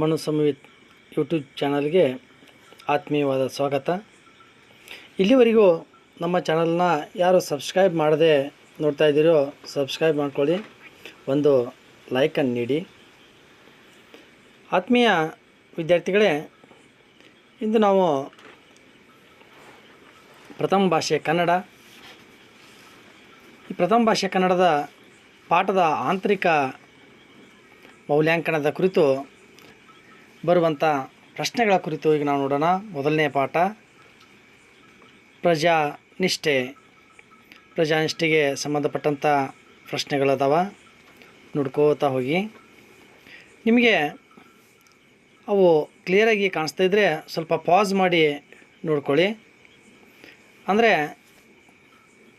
Manu ಸಂವಿತ್ YouTube ಚಾನಲ್ಗೆ ಆತ್ಮೀಯವಾದ ಸ್ವಾಗತ. ಇಲ್ಲಿವರೆಗೂ ನಮ್ಮ ಚಾನಲ್ನ ಯಾರು ಸಬ್ಸ್ಕ್ರೈಬ್ ಮಾಡದೆ ನೋಡ್ತಾ ಇದ್ದೀರೋ ಸಬ್ಸ್ಕ್ರೈಬ್ ಮಾಡ್ಕೊಳ್ಳಿ, ಒಂದು ಲೈಕನ್ನು ನೀಡಿ. ಆತ್ಮೀಯ ವಿದ್ಯಾರ್ಥಿಗಳೇ, ಇಂದು ನಾವು ಪ್ರಥಮ ಭಾಷೆ ಕನ್ನಡ. ಈ ಪ್ರಥಮ ಭಾಷೆ ಕನ್ನಡದ ಪಾಠದ ಆಂತರಿಕ ಮೌಲ್ಯಾಂಕನದ ಕುರಿತು ಬರುವಂಥ ಪ್ರಶ್ನೆಗಳ ಕುರಿತು ಈಗ ನಾವು ನೋಡೋಣ. ಮೊದಲನೇ ಪಾಠ. ಪ್ರಜಾನಿಷ್ಠೆ ಪ್ರಜಾನಿಷ್ಠೆಗೆ ಸಂಬಂಧಪಟ್ಟಂಥ ಪ್ರಶ್ನೆಗಳದಾವ. ನೋಡ್ಕೋತಾ ಹೋಗಿ. ನಿಮಗೆ ಅವು ಕ್ಲಿಯರಾಗಿ ಕಾಣಿಸ್ತಾ ಇದ್ದರೆ ಸ್ವಲ್ಪ ಪಾಸ್ ಮಾಡಿ ನೋಡ್ಕೊಳ್ಳಿ. ಅಂದರೆ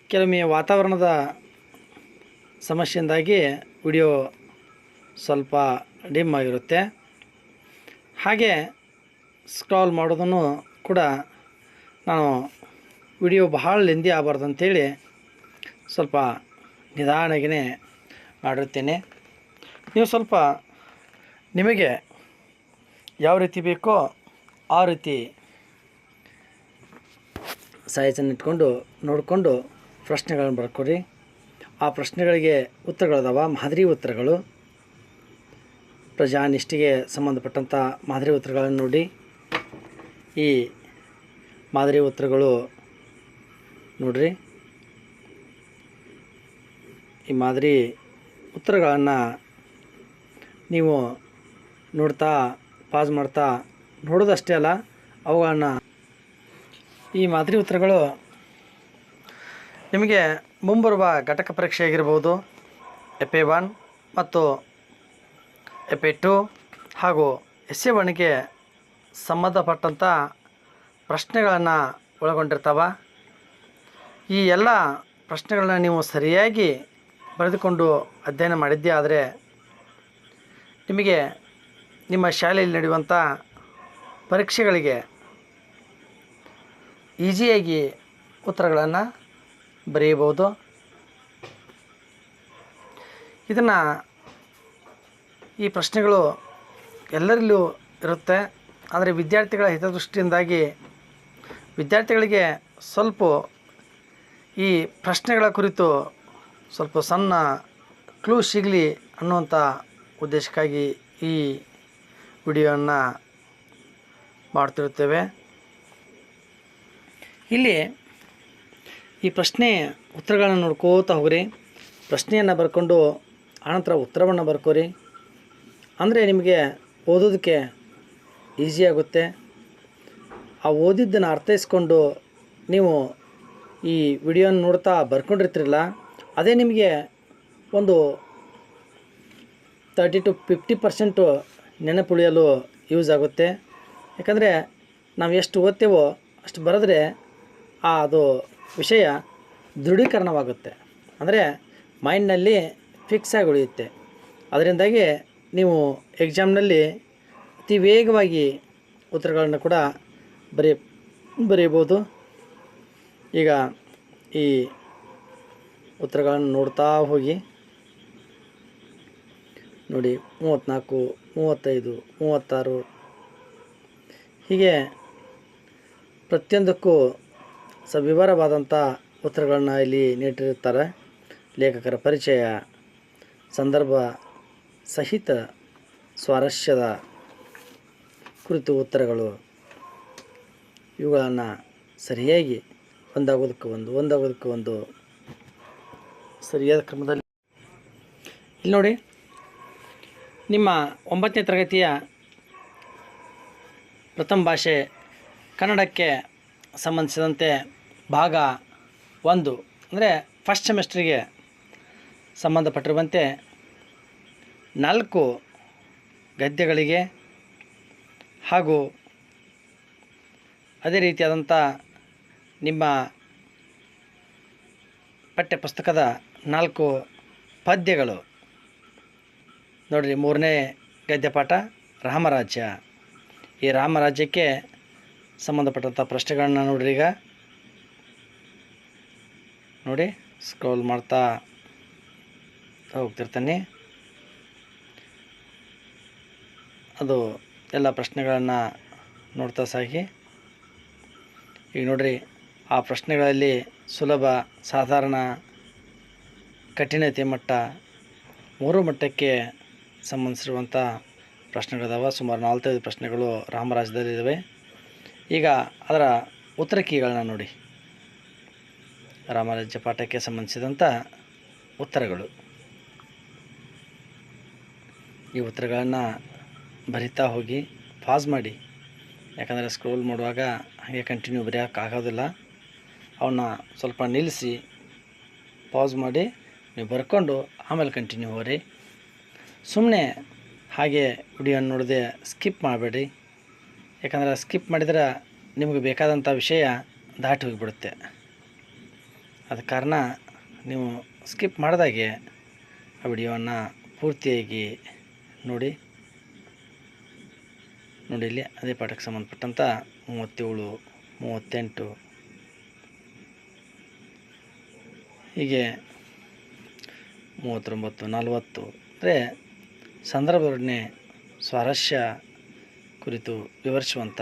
ಕೆಲವೊಮ್ಮೆ ವಾತಾವರಣದ ಸಮಸ್ಯೆಯಿಂದಾಗಿ ವಿಡಿಯೋ ಸ್ವಲ್ಪ ಡಿಮ್ ಆಗಿರುತ್ತೆ. ಹಾಗೆ ಸ್ಕ್ರಾಲ್ ಮಾಡೋದನ್ನು ಕೂಡ ನಾನು ವಿಡಿಯೋ ಬಹಳ ಲೆಂದಿ ಆಗಬಾರ್ದು ಅಂಥೇಳಿ ಸ್ವಲ್ಪ ನಿಧಾನಗೇ ಮಾಡಿರುತ್ತೇನೆ ನೀವು ಸ್ವಲ್ಪ ನಿಮಗೆ ಯಾವ ರೀತಿ ಬೇಕೋ ಆ ರೀತಿ ಸೈಜನ್ನು ಇಟ್ಕೊಂಡು ನೋಡಿಕೊಂಡು ಪ್ರಶ್ನೆಗಳನ್ನು ಬರ್ಕೊಡಿ ಆ ಪ್ರಶ್ನೆಗಳಿಗೆ ಉತ್ತರಗಳದಾವ ಮಾದರಿ ಉತ್ತರಗಳು. ಪ್ರಜಾನಿಷ್ಠೆಗೆ ಸಂಬಂಧಪಟ್ಟಂಥ ಮಾದರಿ ಉತ್ತರಗಳನ್ನು ನೋಡಿ. ಈ ಮಾದರಿ ಉತ್ತರಗಳು ನೋಡ್ರಿ. ಈ ಮಾದರಿ ಉತ್ತರಗಳನ್ನು ನೀವು ನೋಡ್ತಾ, ಪಾಸ್ ಮಾಡ್ತಾ ನೋಡೋದಷ್ಟೇ ಅಲ್ಲ, ಅವುಗಳನ್ನು ಈ ಮಾದರಿ ಉತ್ತರಗಳು ನಿಮಗೆ ಮುಂಬರುವ ಘಟಕ ಪರೀಕ್ಷೆ ಆಗಿರ್ಬೋದು ಎಪೆ ಒನ್ ಮತ್ತು ಎಪ್ ಎ ಟು ಹಾಗೂ ಎಸ್ ಎ ಒನ್ಗೆ ಸಂಬಂಧಪಟ್ಟಂಥ ಪ್ರಶ್ನೆಗಳನ್ನು ಒಳಗೊಂಡಿರ್ತಾವ. ಈ ಎಲ್ಲ ಪ್ರಶ್ನೆಗಳನ್ನ ನೀವು ಸರಿಯಾಗಿ ಬರೆದುಕೊಂಡು ಅಧ್ಯಯನ ಮಾಡಿದ್ದೇ ಆದರೆ ನಿಮಗೆ ನಿಮ್ಮ ಶಾಲೆಯಲ್ಲಿ ನಡೆಯುವಂಥ ಪರೀಕ್ಷೆಗಳಿಗೆ ಈಜಿಯಾಗಿ ಉತ್ತರಗಳನ್ನು ಬರೆಯಬಹುದು. ಇದನ್ನು ಈ ಪ್ರಶ್ನೆಗಳು ಎಲ್ಲರಲ್ಲೂ ಇರುತ್ತೆ. ಆದರೆ ವಿದ್ಯಾರ್ಥಿಗಳ ಹಿತದೃಷ್ಟಿಯಿಂದಾಗಿ ವಿದ್ಯಾರ್ಥಿಗಳಿಗೆ ಸ್ವಲ್ಪ ಈ ಪ್ರಶ್ನೆಗಳ ಕುರಿತು ಸ್ವಲ್ಪ ಸಣ್ಣ ಕ್ಲೂ ಸಿಗಲಿ ಅನ್ನುವಂಥ ಉದ್ದೇಶಕ್ಕಾಗಿ ಈ ವಿಡಿಯೋವನ್ನು ಮಾಡ್ತಿರುತ್ತೇವೆ. ಇಲ್ಲಿ ಈ ಪ್ರಶ್ನೆ ಉತ್ತರಗಳನ್ನು ನೋಡ್ಕೋತಾ ಹೋಗ್ರಿ. ಪ್ರಶ್ನೆಯನ್ನು ಬರ್ಕೊಂಡು ಆನಂತರ ಉತ್ತರವನ್ನು ಬರ್ಕೋರಿ. ಅಂದರೆ ನಿಮಗೆ ಓದೋದಕ್ಕೆ ಈಸಿ ಆಗುತ್ತೆ. ಆ ಓದಿದ್ದನ್ನು ಅರ್ಥೈಸ್ಕೊಂಡು ನೀವು ಈ ವಿಡಿಯೋನ ನೋಡ್ತಾ ಬರ್ಕೊಂಡಿರ್ತೀರಲ್ಲ, ಅದೇ ನಿಮಗೆ ಒಂದು ತರ್ಟಿ ಟು ಫಿಫ್ಟಿ ಪರ್ಸೆಂಟು ನೆನಪುಳಿಯಲು ಯೂಸ್ ಆಗುತ್ತೆ. ಯಾಕಂದರೆ ನಾವು ಎಷ್ಟು ಓದ್ತೇವೋ ಅಷ್ಟು ಬರೆದ್ರೆ ಆ ಅದು ವಿಷಯ ದೃಢೀಕರಣವಾಗುತ್ತೆ. ಅಂದರೆ ಮೈಂಡ್ನಲ್ಲಿ ಫಿಕ್ಸ್ ಆಗಿ ಉಳಿಯುತ್ತೆ. ಅದರಿಂದಾಗಿ ನೀವು ಎಕ್ಸಾಮ್ನಲ್ಲಿ ಅತಿ ವೇಗವಾಗಿ ಉತ್ತರಗಳನ್ನು ಕೂಡ ಬರೆಯ ಬರೀಬೋದು ಈಗ ಈ ಉತ್ತರಗಳನ್ನು ನೋಡ್ತಾ ಹೋಗಿ. ನೋಡಿ, ಮೂವತ್ತ್ನಾಲ್ಕು, ಮೂವತ್ತೈದು, ಮೂವತ್ತಾರು. ಹೀಗೆ ಪ್ರತಿಯೊಂದಕ್ಕೂ ಸವಿವರವಾದಂಥ ಉತ್ತರಗಳನ್ನ ಇಲ್ಲಿ ನೀಡಿರುತ್ತಾರೆ. ಲೇಖಕರ ಪರಿಚಯ, ಸಂದರ್ಭ ಸಹಿತ ಸ್ವಾರಸ್ಯದ ಕುರಿತು ಉತ್ತರಗಳು ಇವುಗಳನ್ನು ಸರಿಯಾಗಿ ಒಂದಾಗೋದಕ್ಕೆ ಒಂದು ಒಂದಾಗೋದಕ್ಕೆ ಒಂದು ಸರಿಯಾದ ಕ್ರಮದಲ್ಲಿ. ಇಲ್ಲಿ ನೋಡಿ, ನಿಮ್ಮ ಒಂಬತ್ತನೇ ತರಗತಿಯ ಪ್ರಥಮ ಭಾಷೆ ಕನ್ನಡಕ್ಕೆ ಸಂಬಂಧಿಸಿದಂತೆ ಭಾಗ ಒಂದು, ಅಂದರೆ ಫಸ್ಟ್ ಸೆಮಿಸ್ಟ್ರಿಗೆ ಸಂಬಂಧಪಟ್ಟಿರುವಂತೆ ನಾಲ್ಕು ಗದ್ಯಗಳಿಗೆ ಹಾಗೂ ಅದೇ ರೀತಿಯಾದಂಥ ನಿಮ್ಮ ಪಠ್ಯಪುಸ್ತಕದ ನಾಲ್ಕು ಪದ್ಯಗಳು. ನೋಡಿರಿ, ಮೂರನೇ ಗದ್ಯಪಾಠ ರಾಮರಾಜ್ಯ. ಈ ರಾಮರಾಜ್ಯಕ್ಕೆ ಸಂಬಂಧಪಟ್ಟಂಥ ಪ್ರಶ್ನೆಗಳನ್ನ ನೋಡಿರಿ ಈಗ. ನೋಡಿ, ಸ್ಕ್ರೋಲ್ ಮಾಡ್ತಾ ಹೋಗ್ತಿರ್ತಾನೆ. ಅದು ಎಲ್ಲ ಪ್ರಶ್ನೆಗಳನ್ನು ನೋಡ್ತಾ ಸಾಗಿ. ಈಗ ನೋಡಿರಿ, ಆ ಪ್ರಶ್ನೆಗಳಲ್ಲಿ ಸುಲಭ, ಸಾಧಾರಣ, ಕಠಿಣತೆ ಮಟ್ಟ ಮೂರು ಮಟ್ಟಕ್ಕೆ ಸಂಬಂಧಿಸಿರುವಂಥ ಪ್ರಶ್ನೆಗಳಿದಾವೆ. ಸುಮಾರು ನಾಲ್ಕೈದು ಪ್ರಶ್ನೆಗಳು ರಾಮರಾಜ್ಯದಲ್ಲಿದ್ದಾವೆ ಈಗ ಅದರ ಉತ್ತರ ಕೀಗಳನ್ನ ನೋಡಿ. ರಾಮರಾಜ್ಯ ಪಾಠಕ್ಕೆ ಸಂಬಂಧಿಸಿದಂಥ ಉತ್ತರಗಳು. ಈ ಉತ್ತರಗಳನ್ನು ಬರಿತಾ ಹೋಗಿ ಪಾಸ್ ಮಾಡಿ. ಯಾಕಂದರೆ ಸ್ಕ್ರೋಲ್ ಮಾಡುವಾಗ ಹಾಗೆ ಕಂಟಿನ್ಯೂ ಬರೆಯೋಕ್ಕಾಗೋದಿಲ್ಲ ಅವನ್ನ ಸ್ವಲ್ಪ ನಿಲ್ಲಿಸಿ ಪಾಸ್ ಮಾಡಿ, ನೀವು ಬರ್ಕೊಂಡು ಆಮೇಲೆ ಕಂಟಿನ್ಯೂ ಹೋಗ್ರಿ ಸುಮ್ಮನೆ ಹಾಗೆ ವಿಡಿಯೋ ನೋಡದೆ ಸ್ಕಿಪ್ ಮಾಡಬೇಡಿ. ಯಾಕಂದರೆ ಸ್ಕಿಪ್ ಮಾಡಿದ್ರೆ ನಿಮಗೆ ಬೇಕಾದಂಥ ವಿಷಯ ದಾಟಿ ಹೋಗಿಬಿಡುತ್ತೆ. ಅದ ಕಾರಣ ನೀವು ಸ್ಕಿಪ್ ಮಾಡಿದಾಗೆ ಆ ವಿಡಿಯೋವನ್ನು ಪೂರ್ತಿಯಾಗಿ ನೋಡಿ. ನೋಡಿ ಇಲ್ಲಿ ಅದೇ ಪಾಠಕ್ಕೆ ಸಂಬಂಧಪಟ್ಟಂಥ ಮೂವತ್ತೇಳು, ಮೂವತ್ತೆಂಟು. ಹೀಗೆ ಮೂವತ್ತೊಂಬತ್ತು, ನಲವತ್ತು. ಅಂದರೆ ಸಂದರ್ಭದೊಡನೆ ಸ್ವಾರಸ್ಯ ಕುರಿತು ವಿವರಿಸುವಂಥ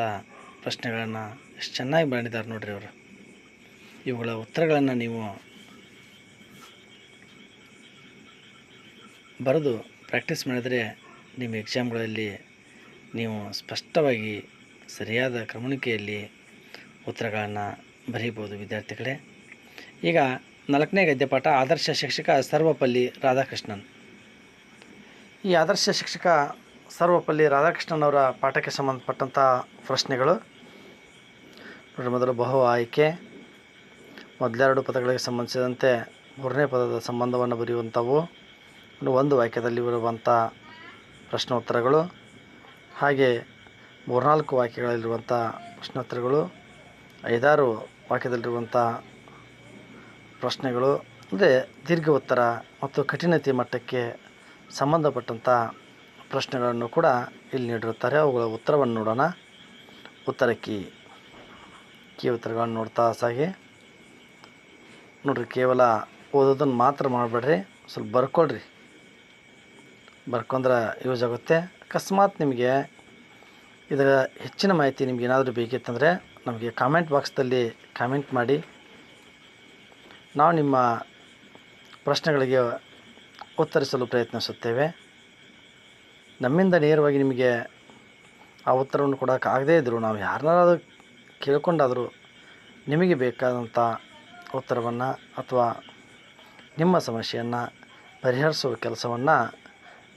ಪ್ರಶ್ನೆಗಳನ್ನು ಎಷ್ಟು ಚೆನ್ನಾಗಿ ಮಾಡಿದ್ದಾರೆ ನೋಡ್ರಿ ಅವರು. ಇವುಗಳ ಉತ್ತರಗಳನ್ನು ನೀವು ಬರೆದು ಪ್ರಾಕ್ಟೀಸ್ ಮಾಡಿದರೆ ನಿಮ್ಮ ಎಕ್ಸಾಮ್ಗಳಲ್ಲಿ ನೀವು ಸ್ಪಷ್ಟವಾಗಿ ಸರಿಯಾದ ಕ್ರಮಣಿಕೆಯಲ್ಲಿ ಉತ್ತರಗಳನ್ನು ಬರೀಬೋದು ವಿದ್ಯಾರ್ಥಿಗಳೇ. ಈಗ ನಾಲ್ಕನೇ ಗದ್ಯಪಾಠ ಆದರ್ಶ ಶಿಕ್ಷಕ ಸರ್ವಪಲ್ಲಿ ರಾಧಾಕೃಷ್ಣನ್. ಈ ಆದರ್ಶ ಶಿಕ್ಷಕ ಸರ್ವಪಲ್ಲಿ ರಾಧಾಕೃಷ್ಣನ್ ಅವರ ಪಾಠಕ್ಕೆ ಸಂಬಂಧಪಟ್ಟಂಥ ಪ್ರಶ್ನೆಗಳು. ನೋಡಿ ಮೊದಲು ಬಹು ಆಯ್ಕೆ. ಮೊದಲೆರಡು ಪದಗಳಿಗೆ ಸಂಬಂಧಿಸಿದಂತೆ ಮೂರನೇ ಪದದ ಸಂಬಂಧವನ್ನು ಬರೆಯುವಂಥವು. ಒಂದು ವಾಕ್ಯದಲ್ಲಿ ಬರುವಂಥ ಪ್ರಶ್ನೋತ್ತರಗಳು. ಹಾಗೆ ಮೂರ್ನಾಲ್ಕು ವಾಕ್ಯಗಳಲ್ಲಿರುವಂಥ ಪ್ರಶ್ನೋತ್ತರಗಳು, ಐದಾರು ವಾಕ್ಯದಲ್ಲಿರುವಂಥ ಪ್ರಶ್ನೆಗಳು, ಅಂದರೆ ದೀರ್ಘ ಉತ್ತರ ಮತ್ತು ಕಠಿಣತೆ ಮಟ್ಟಕ್ಕೆ ಸಂಬಂಧಪಟ್ಟಂಥ ಪ್ರಶ್ನೆಗಳನ್ನು ಕೂಡ ಇಲ್ಲಿ ನೀಡಿರುತ್ತಾರೆ. ಅವುಗಳ ಉತ್ತರವನ್ನು ನೋಡೋಣ. ಉತ್ತರ ಕೀ ಕೀ ಉತ್ತರಗಳನ್ನು ನೋಡ್ತಾ ಸಾಗಿ. ನೋಡ್ರಿ, ಕೇವಲ ಓದೋದನ್ನು ಮಾತ್ರ ಮಾಡಬೇಡ್ರಿ ಸ್ವಲ್ಪ ಬರ್ಕೊಳ್ರಿ. ಬರ್ಕೊಂಡ್ರೆ ಯೂಸ್ ಆಗುತ್ತೆ. ಅಕಸ್ಮಾತ್ ನಿಮಗೆ ಇದರ ಹೆಚ್ಚಿನ ಮಾಹಿತಿ ನಿಮ್ಗೆ ಏನಾದರೂ ಬೇಕಿತ್ತಂದರೆ ನಮಗೆ ಕಾಮೆಂಟ್ ಬಾಕ್ಸ್ದಲ್ಲಿ ಕಾಮೆಂಟ್ ಮಾಡಿ. ನಾವು ನಿಮ್ಮ ಪ್ರಶ್ನೆಗಳಿಗೆ ಉತ್ತರಿಸಲು ಪ್ರಯತ್ನಿಸುತ್ತೇವೆ. ನಮ್ಮಿಂದ ನೇರವಾಗಿ ನಿಮಗೆ ಆ ಉತ್ತರವನ್ನು ಕೊಡೋಕ್ಕಾಗದೇ ಇದ್ದರೂ ನಾವು ಯಾರನ್ನಾದರೂ ಕೇಳ್ಕೊಂಡಾದರೂ ನಿಮಗೆ ಬೇಕಾದಂಥ ಉತ್ತರವನ್ನು ಅಥವಾ ನಿಮ್ಮ ಸಮಸ್ಯೆಯನ್ನು ಪರಿಹರಿಸುವ ಕೆಲಸವನ್ನು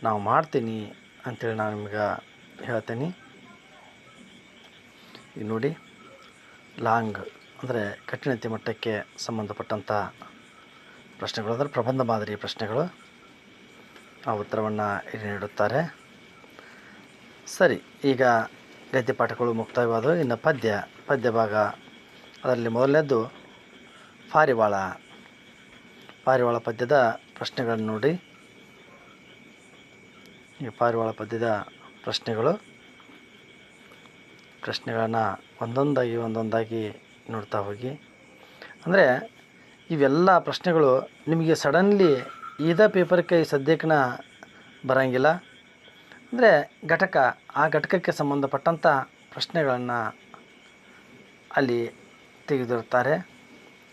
ನಾವು ಮಾಡ್ತೀನಿ. ಅಂಥೇಳಿ ನಾನು ನಿಮ್ಗೆ ಹೇಳ್ತೀನಿ. ಈಗ ನೋಡಿ, ಲಾಂಗ್, ಅಂದರೆ ಕಠಿಣತೆ ಮಟ್ಟಕ್ಕೆ ಸಂಬಂಧಪಟ್ಟಂಥ ಪ್ರಶ್ನೆಗಳು, ಅಂದರೆ ಪ್ರಬಂಧ ಮಾದರಿ ಪ್ರಶ್ನೆಗಳು ಆ ಉತ್ತರವನ್ನು ಇಲ್ಲಿ ನೀಡುತ್ತಾರೆ. ಸರಿ, ಈಗ ಗದ್ಯ ಪಾಠಗಳು ಮುಕ್ತಾಯವಾದವು. ಇನ್ನು ಪದ್ಯ ಪದ್ಯ ಭಾಗ. ಅದರಲ್ಲಿ ಮೊದಲನೇದ್ದು ಪಾರಿವಾಳ. ಪಾರಿವಾಳ ಪದ್ಯದ ಪ್ರಶ್ನೆಗಳನ್ನು ನೋಡಿ. ಈ ಪಾರಿವಾಳ ಪದ್ಯದ ಪ್ರಶ್ನೆಗಳು. ಪ್ರಶ್ನೆಗಳನ್ನು ಒಂದೊಂದಾಗಿ ಒಂದೊಂದಾಗಿ ನೋಡ್ತಾ ಹೋಗಿ. ಅಂದರೆ ಇವೆಲ್ಲ ಪ್ರಶ್ನೆಗಳು ನಿಮಗೆ ಸಡನ್ಲಿ ಇದ ಪೇಪರ್ಗೆ ಸದ್ಯಕ್ಕೆ ಬರೋಂಗಿಲ್ಲ. ಅಂದರೆ ಘಟಕ, ಆ ಘಟಕಕ್ಕೆ ಸಂಬಂಧಪಟ್ಟಂಥ ಪ್ರಶ್ನೆಗಳನ್ನು ಅಲ್ಲಿ ತೆಗೆದಿರ್ತಾರೆ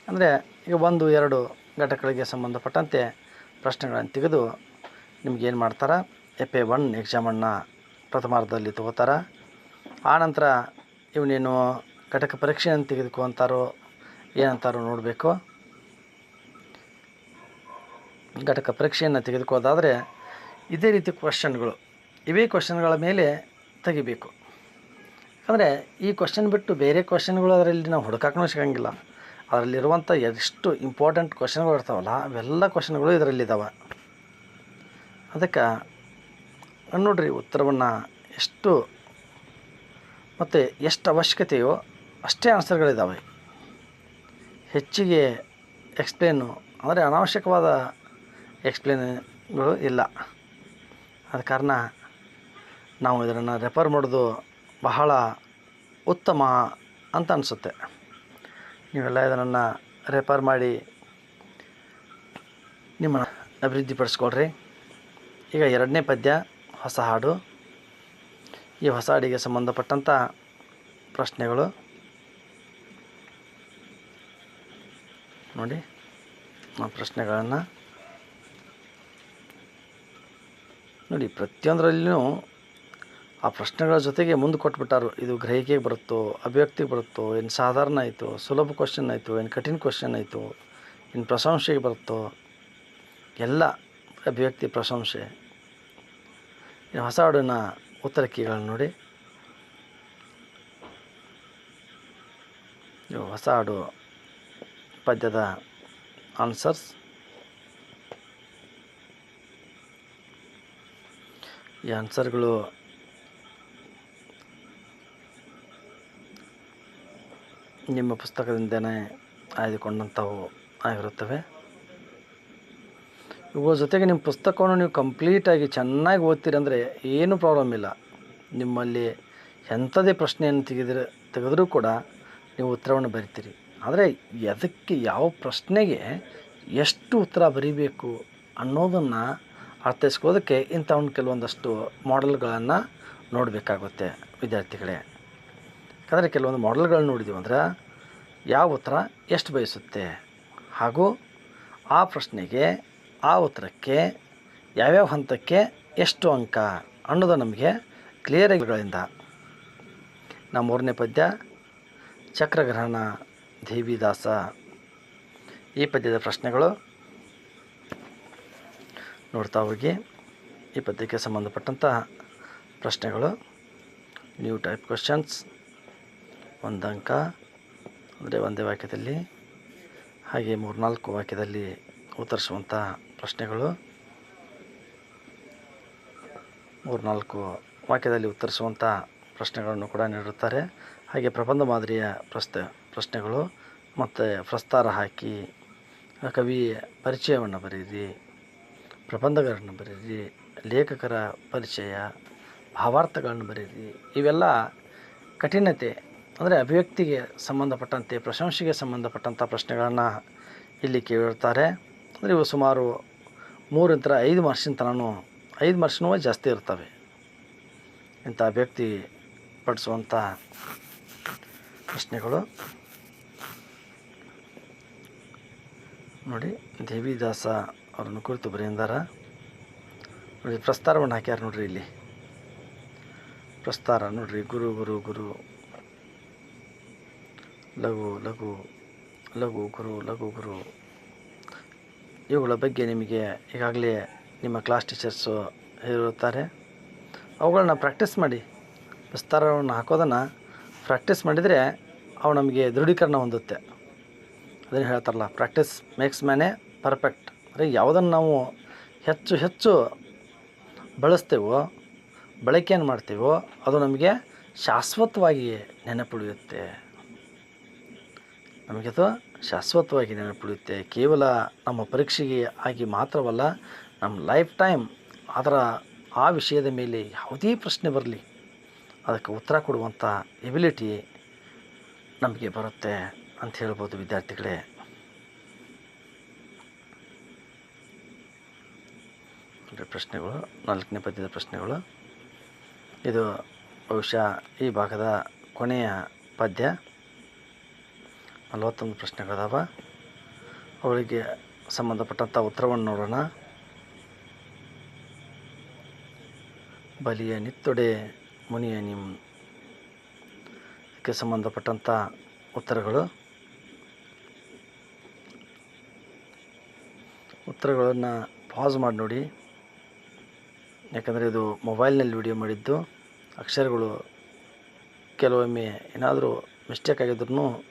ಅಂದರೆ ಈಗ ಒಂದು, ಎರಡು ಘಟಕಗಳಿಗೆ ಸಂಬಂಧಪಟ್ಟಂತೆ ಪ್ರಶ್ನೆಗಳನ್ನು ತೆಗೆದು ನಿಮ್ಗೇನು ಮಾಡ್ತಾರೆ? ಎಫ್ ಎ ಒನ್ ಎಕ್ಸಾಮನ್ನು ಪ್ರಥಮಾರ್ಧದಲ್ಲಿ ತಗೋತಾರೆ. ಆನಂತರ ಇವನೇನು ಘಟಕ ಪರೀಕ್ಷೆಯನ್ನು ತೆಗೆದುಕೊಂತಾರೋ ಏನಂತಾರೋ ನೋಡಬೇಕು. ಘಟಕ ಪರೀಕ್ಷೆಯನ್ನು ತೆಗೆದುಕೋದಾದರೆ ಇದೇ ರೀತಿ ಕ್ವಶನ್ಗಳು ಇವೇ ಕ್ವಶನ್ಗಳ ಮೇಲೆ ತೆಗಿಬೇಕು. ಯಾಕಂದರೆ ಈ ಕ್ವಶನ್ ಬಿಟ್ಟು ಬೇರೆ ಕ್ವಶನ್ಗಳು ಅದರಲ್ಲಿ ನಾವು ಹುಡುಕಾಕೂ ಸಿಗಂಗಿಲ್ಲ. ಅದರಲ್ಲಿರುವಂಥ ಎಷ್ಟು ಇಂಪಾರ್ಟೆಂಟ್ ಕ್ವಶನ್ಗಳು ಇರ್ತಾವಲ್ಲ, ಅವೆಲ್ಲ ಕ್ವಶನ್ಗಳು ಇದರಲ್ಲಿದ್ದಾವೆ ಅದಕ್ಕೆ ನೋಡ್ರಿ ಉತ್ತರವನ್ನು ಎಷ್ಟು ಮತ್ತು ಎಷ್ಟು ಅವಶ್ಯಕತೆಯೋ ಅಷ್ಟೇ ಆನ್ಸರ್ಗಳಿದ್ದಾವೆ ಹೆಚ್ಚಿಗೆ ಎಕ್ಸ್ಪ್ಲೇನು ಅಂದರೆ ಅನಾವಶ್ಯಕವಾದ ಎಕ್ಸ್ಪ್ಲೇನ್ಗಳು ಇಲ್ಲ. ಆದ ಕಾರಣ ನಾವು ಇದನ್ನು ರೆಫರ್ ಮಾಡೋದು ಬಹಳ ಉತ್ತಮ ಅಂತ ಅನಿಸುತ್ತೆ. ನೀವೆಲ್ಲ ಇದನ್ನು ರೆಫರ್ ಮಾಡಿ ನಿಮ್ಮನ್ನು ಅಭಿವೃದ್ಧಿಪಡಿಸ್ಕೊಳ್ರಿ. ಈಗ ಎರಡನೇ ಪದ್ಯ ಹೊಸ ಹಾಡು ಈ ಹೊಸ ಹಾಡಿಗೆ ಸಂಬಂಧಪಟ್ಟಂಥ ಪ್ರಶ್ನೆಗಳು. ನೋಡಿ, ಆ ಪ್ರಶ್ನೆಗಳನ್ನು. ನೋಡಿ ಪ್ರತಿಯೊಂದರಲ್ಲಿಯೂ ಆ ಪ್ರಶ್ನೆಗಳ ಜೊತೆಗೆ ಮುಂದೆ ಕೊಟ್ಬಿಟ್ಟಾರು. ಇದು ಗ್ರಹಿಕೆಗೆ ಬರುತ್ತೋ, ಅಭಿವ್ಯಕ್ತಿಗೆ ಬರುತ್ತೋ, ಏನು ಸಾಧಾರಣ ಆಯಿತು, ಸುಲಭ ಕ್ವಶನ್ ಆಯಿತು, ಏನು ಕಠಿಣ ಕ್ವಶನ್ ಆಯಿತು, ಏನು ಪ್ರಶಂಸೆಗೆ ಬರುತ್ತೋ, ಎಲ್ಲ ಅಭಿವ್ಯಕ್ತಿ ಪ್ರಶಂಸೆ. ಇನ್ನು ಹೊಸ ಹಾಡಿನ ಉತ್ತರ ಕೀಗಳನ್ನು ನೋಡಿ ಹೊಸ ಹಾಡು ಪದ್ಯದ ಆನ್ಸರ್ಸ್ ಈ ಆನ್ಸರ್ಗಳು ನಿಮ್ಮ ಪುಸ್ತಕದಿಂದನೇ ಆಯ್ದುಕೊಂಡಂಥವು ಆಗಿರುತ್ತವೆ. ಇವುಗಳ ಜೊತೆಗೆ ನಿಮ್ಮ ಪುಸ್ತಕವನ್ನು ನೀವು ಕಂಪ್ಲೀಟಾಗಿ ಚೆನ್ನಾಗಿ ಓದ್ತೀರಿ ಅಂದರೆ ಏನೂ ಪ್ರಾಬ್ಲಮ್ ಇಲ್ಲ. ನಿಮ್ಮಲ್ಲಿ ಎಂಥದೇ ಪ್ರಶ್ನೆಯನ್ನು ತೆಗೆದ್ರೆ, ತೆಗೆದರೂ ಕೂಡ ನೀವು ಉತ್ತರವನ್ನು ಬರಿತೀರಿ. ಆದರೆ ಎದಕ್ಕೆ ಯಾವ ಪ್ರಶ್ನೆಗೆ ಎಷ್ಟು ಉತ್ತರ ಬರೀಬೇಕು ಅನ್ನೋದನ್ನು ಅರ್ಥೈಸ್ಕೊಳ್ಳೋದಕ್ಕೆ ಇಂಥ ಒಂದು ಕೆಲವೊಂದಷ್ಟು ಮಾಡೆಲ್ಗಳನ್ನು ನೋಡಬೇಕಾಗುತ್ತೆ ವಿದ್ಯಾರ್ಥಿಗಳೇ. ಯಾಕಂದರೆ ಕೆಲವೊಂದು ಮಾಡೆಲ್ಗಳನ್ನ ನೋಡಿದ್ದೀವಿ ಅಂದ್ರೆ ಯಾವ ಉತ್ತರ ಎಷ್ಟು ಬಯಸುತ್ತೆ? ಹಾಗೂ ಆ ಪ್ರಶ್ನೆಗೆ ಆ ಉತ್ತರಕ್ಕೆ, ಯಾವ್ಯಾವ ಹಂತಕ್ಕೆ ಎಷ್ಟು ಅಂಕ ಅನ್ನೋದು ನಮಗೆ ಕ್ಲಿಯರ್ಗಳಿಂದ ನಮ್ಮ ಮೂರನೇ ಪದ್ಯ, ಚಕ್ರಗ್ರಹಣ ದೇವಿದಾಸ. ಈ ಪದ್ಯದ ಪ್ರಶ್ನೆಗಳು ನೋಡ್ತಾ ಹೋಗಿ. ಈ ಪದ್ಯಕ್ಕೆ ಸಂಬಂಧಪಟ್ಟಂಥ ಪ್ರಶ್ನೆಗಳು ನ್ಯೂ ಟೈಪ್ ಕ್ವಶನ್ಸ್ ಒಂದು ಅಂಕ, ಅಂದರೆ ಒಂದೇ ವಾಕ್ಯದಲ್ಲಿ, ಹಾಗೆ ಮೂರ್ನಾಲ್ಕು ವಾಕ್ಯದಲ್ಲಿ ಉತ್ತರಿಸುವಂಥ ಪ್ರಶ್ನೆಗಳು. ಮೂರ್ನಾಲ್ಕು ವಾಕ್ಯದಲ್ಲಿ ಉತ್ತರಿಸುವಂಥ ಪ್ರಶ್ನೆಗಳನ್ನು ಕೂಡ ನೀಡುತ್ತಾರೆ ಹಾಗೆ ಪ್ರಬಂಧ ಮಾದರಿಯ ಪ್ರಶ್ನೆ ಪ್ರಶ್ನೆಗಳು ಮತ್ತು ಪ್ರಸ್ತಾರ ಹಾಕಿ, ಕವಿ ಪರಿಚಯವನ್ನು ಬರೀರಿ ಪ್ರಬಂಧಗಳನ್ನು ಬರೀರಿ ಲೇಖಕರ ಪರಿಚಯ, ಭಾವಾರ್ಥಗಳನ್ನು ಬರೀರಿ ಇವೆಲ್ಲ ಕಠಿಣತೆ, ಅಂದರೆ ಅಭಿವ್ಯಕ್ತಿಗೆ ಸಂಬಂಧಪಟ್ಟಂತೆ, ಪ್ರಶಂಸೆಗೆ ಸಂಬಂಧಪಟ್ಟಂಥ ಪ್ರಶ್ನೆಗಳನ್ನು ಇಲ್ಲಿ ಕೇಳಿರ್ತಾರೆ ಅಂದರೆ ಇವು ಸುಮಾರು ಮೂರಿಂದ ಐದು ಮಾರ್ಕ್ಸಿನ ತನೂ ಐದು ಮಾರ್ಕ್ಸಿನೂ ಜಾಸ್ತಿ ಇರ್ತವೆ ಇಂಥ ವ್ಯಕ್ತಿ ಪಡಿಸುವಂಥ ಪ್ರಶ್ನೆಗಳು. ನೋಡಿ, ದೇವಿದಾಸ ಅವರನ್ನು ಕುರಿತು ಬರೆಯಂದಾರ. ನೋಡಿ, ಪ್ರಸ್ತಾರವನ್ನು ಹಾಕ್ಯಾರ ನೋಡ್ರಿ ಇಲ್ಲಿ. ಪ್ರಸ್ತಾರ ನೋಡ್ರಿ, ಗುರು ಗುರು ಗುರು. ಲಘು ಲಘು ಲಘು, ಗುರು ಲಘು, ಗುರು. ಇವುಗಳ ಬಗ್ಗೆ ನಿಮಗೆ ಈಗಾಗಲೇ ನಿಮ್ಮ ಕ್ಲಾಸ್ ಟೀಚರ್ಸು ಹೇಳಿರುತ್ತಾರೆ ಅವುಗಳನ್ನ ಪ್ರಾಕ್ಟೀಸ್ ಮಾಡಿ. ವಿಸ್ತಾರವನ್ನು ಹಾಕೋದನ್ನು ಪ್ರಾಕ್ಟೀಸ್ ಮಾಡಿದರೆ ಅವು ನಮಗೆ ದೃಢೀಕರಣ ಹೊಂದುತ್ತೆ. ಅದನ್ನು ಹೇಳ್ತಾರಲ್ಲ ಪ್ರಾಕ್ಟೀಸ್ ಮೇಕ್ಸ್ ಮ್ಯಾನೇ ಪರ್ಫೆಕ್ಟ್ ಅಂದರೆ ಯಾವುದನ್ನು ನಾವು ಹೆಚ್ಚು ಹೆಚ್ಚು ಬಳಸ್ತೇವೋ, ಬಳಕೆಯನ್ನು ಮಾಡ್ತೀವೋ, ಅದು ನಮಗೆ ಶಾಶ್ವತವಾಗಿ ನೆನಪುಳಿಯುತ್ತೆ. ನಮಗದು ಶಾಶ್ವತವಾಗಿ ನೆನಪುಳಿಯುತ್ತೆ ಕೇವಲ ನಮ್ಮ ಪರೀಕ್ಷೆಗೆ ಆಗಿ ಮಾತ್ರವಲ್ಲ, ನಮ್ಮ ಲೈಫ್ ಟೈಮ್ ಅದರ ಆ ವಿಷಯದ ಮೇಲೆ ಯಾವುದೇ ಪ್ರಶ್ನೆ ಬರಲಿ, ಅದಕ್ಕೆ ಉತ್ತರ ಕೊಡುವಂಥ ಎಬಿಲಿಟಿ ನಮಗೆ ಬರುತ್ತೆ ಅಂತ ಹೇಳ್ಬೋದು ವಿದ್ಯಾರ್ಥಿಗಳೇ. ಪ್ರಶ್ನೆಗಳು, ನಾಲ್ಕನೇ ಪದ್ಯದ ಪ್ರಶ್ನೆಗಳು. ಇದು ಬಹುಶಃ ಈ ಭಾಗದ ಕೊನೆಯ ಪದ್ಯ. ನಲವತ್ತೊಂದು ಪ್ರಶ್ನೆಗಳದಾವ. ಅವಳಿಗೆ ಸಂಬಂಧಪಟ್ಟಂಥ ಉತ್ತರವನ್ನು ನೋಡೋಣ. ಬಲಿಯ ನಿತ್ತೊಡೆ ಮುನಿಯ ನಿಮ್. ಇದಕ್ಕೆ ಸಂಬಂಧಪಟ್ಟಂಥ ಉತ್ತರಗಳು. ಉತ್ತರಗಳನ್ನು ಪಾಸ್ ಮಾಡಿ ನೋಡಿ. ಯಾಕಂದರೆ ಇದು ಮೊಬೈಲ್ನಲ್ಲಿ ವಿಡಿಯೋ ಮಾಡಿದ್ದು. ಅಕ್ಷರಗಳು ಕೆಲವೊಮ್ಮೆ ಏನಾದರೂ ಮಿಸ್ಟೇಕ್ ಆಗಿದ್ರೂ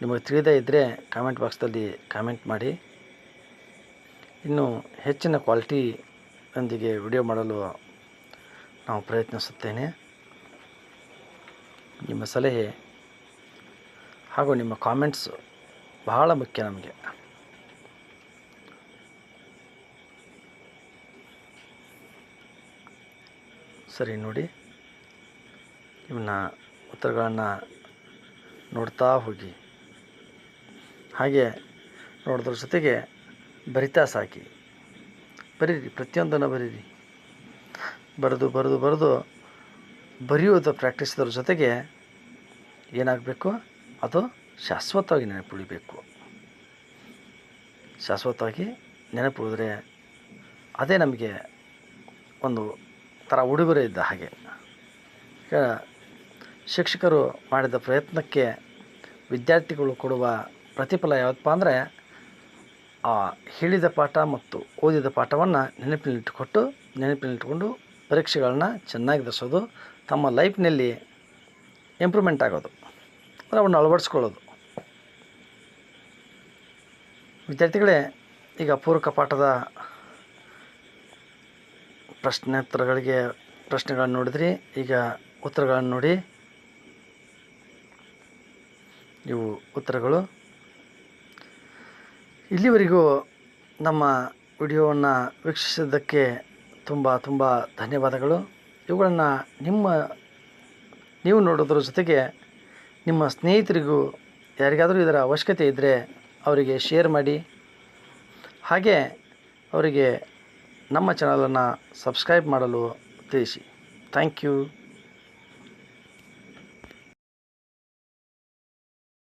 ನಿಮಗೆ ತಿಳಿದೇ ಇದ್ದರೆ ಕಾಮೆಂಟ್ ಬಾಕ್ಸ್ದಲ್ಲಿ ಕಾಮೆಂಟ್ ಮಾಡಿ. ಇನ್ನು ಹೆಚ್ಚಿನ ಕ್ವಾಲಿಟಿಯೊಂದಿಗೆ ವಿಡಿಯೋ ಮಾಡಲು ನಾವು ಪ್ರಯತ್ನಿಸುತ್ತೇನೆ. ನಿಮ್ಮ ಸಲಹೆ ಹಾಗೂ ನಿಮ್ಮ ಕಾಮೆಂಟ್ಸ್ ಬಹಳ ಮುಖ್ಯ ನಮಗೆ. ಸರಿ, ನೋಡಿ. ಇವನ್ನ ಉತ್ತರಗಳನ್ನು ನೋಡ್ತಾ ಹೋಗಿ. ಹಾಗೆ ನೋಡೋದ್ರ ಜೊತೆಗೆ ಬರಿತಾ ಸಾಕಿ. ಬರೀರಿ, ಪ್ರತಿಯೊಂದನ್ನು ಬರೀರಿ. ಬರೆದು ಬರೆದು ಬರೆದು ಬರೆಯೋದು ಪ್ರಾಕ್ಟೀಸ್ದ್ರ ಜೊತೆಗೆ ಏನಾಗಬೇಕು? ಅದು ಶಾಶ್ವತವಾಗಿ ನೆನಪುಳಿಬೇಕು. ಶಾಶ್ವತವಾಗಿ ನೆನಪುಳಿದ್ರೆ ಅದೇ ನಮಗೆ ಒಂದು ಥರ ಉಡುಗೊರೆ ಇದ್ದ ಹಾಗೆ. ಶಿಕ್ಷಕರು ಮಾಡಿದ ಪ್ರಯತ್ನಕ್ಕೆ ವಿದ್ಯಾರ್ಥಿಗಳು ಕೊಡುವ ಪ್ರತಿಫಲ ಯಾವತ್ತಪ್ಪ ಅಂದರೆ ಆ ಹೇಳಿದ ಪಾಠ ಮತ್ತು ಓದಿದ ಪಾಠವನ್ನು ನೆನಪಿನಲ್ಲಿಟ್ಟುಕೊಟ್ಟು, ನೆನಪಿನಲ್ಲಿಟ್ಟುಕೊಂಡು ಪರೀಕ್ಷೆಗಳನ್ನ ಚೆನ್ನಾಗಿ ಎದುರಿಸೋದು, ತಮ್ಮ ಲೈಫ್ನಲ್ಲಿ ಇಂಪ್ರೂವ್ಮೆಂಟ್ ಆಗೋದು. ಅಂದರೆ ಅವನ್ನ ಅಳವಡಿಸ್ಕೊಳ್ಳೋದು. ವಿದ್ಯಾರ್ಥಿಗಳೇ, ಈಗ ಪೂರಕ ಪಾಠದ ಪ್ರಶ್ನೋತ್ತರಗಳಿಗೆ ಪ್ರಶ್ನೆಗಳನ್ನು ನೋಡಿದ್ರಿ. ಈಗ ಉತ್ತರಗಳನ್ನು ನೋಡಿ. ಇವು ಉತ್ತರಗಳು. ಇಲ್ಲಿವರೆಗೂ ನಮ್ಮ ವಿಡಿಯೋವನ್ನು ವೀಕ್ಷಿಸಿದ್ದಕ್ಕೆ ತುಂಬ ತುಂಬ ಧನ್ಯವಾದಗಳು. ಇವುಗಳನ್ನು ನಿಮ್ಮ, ನೀವು ನೋಡೋದ್ರ ಜೊತೆಗೆ ನಿಮ್ಮ ಸ್ನೇಹಿತರಿಗೂ, ಯಾರಿಗಾದರೂ ಇದರ ಅವಶ್ಯಕತೆ ಇದ್ದರೆ ಅವರಿಗೆ ಶೇರ್ ಮಾಡಿ. ಹಾಗೆ ಅವರಿಗೆ ನಮ್ಮ ಚಾನಲನ್ನು ಸಬ್ಸ್ಕ್ರೈಬ್ ಮಾಡಲು ತಿಳಿಸಿ. Thank you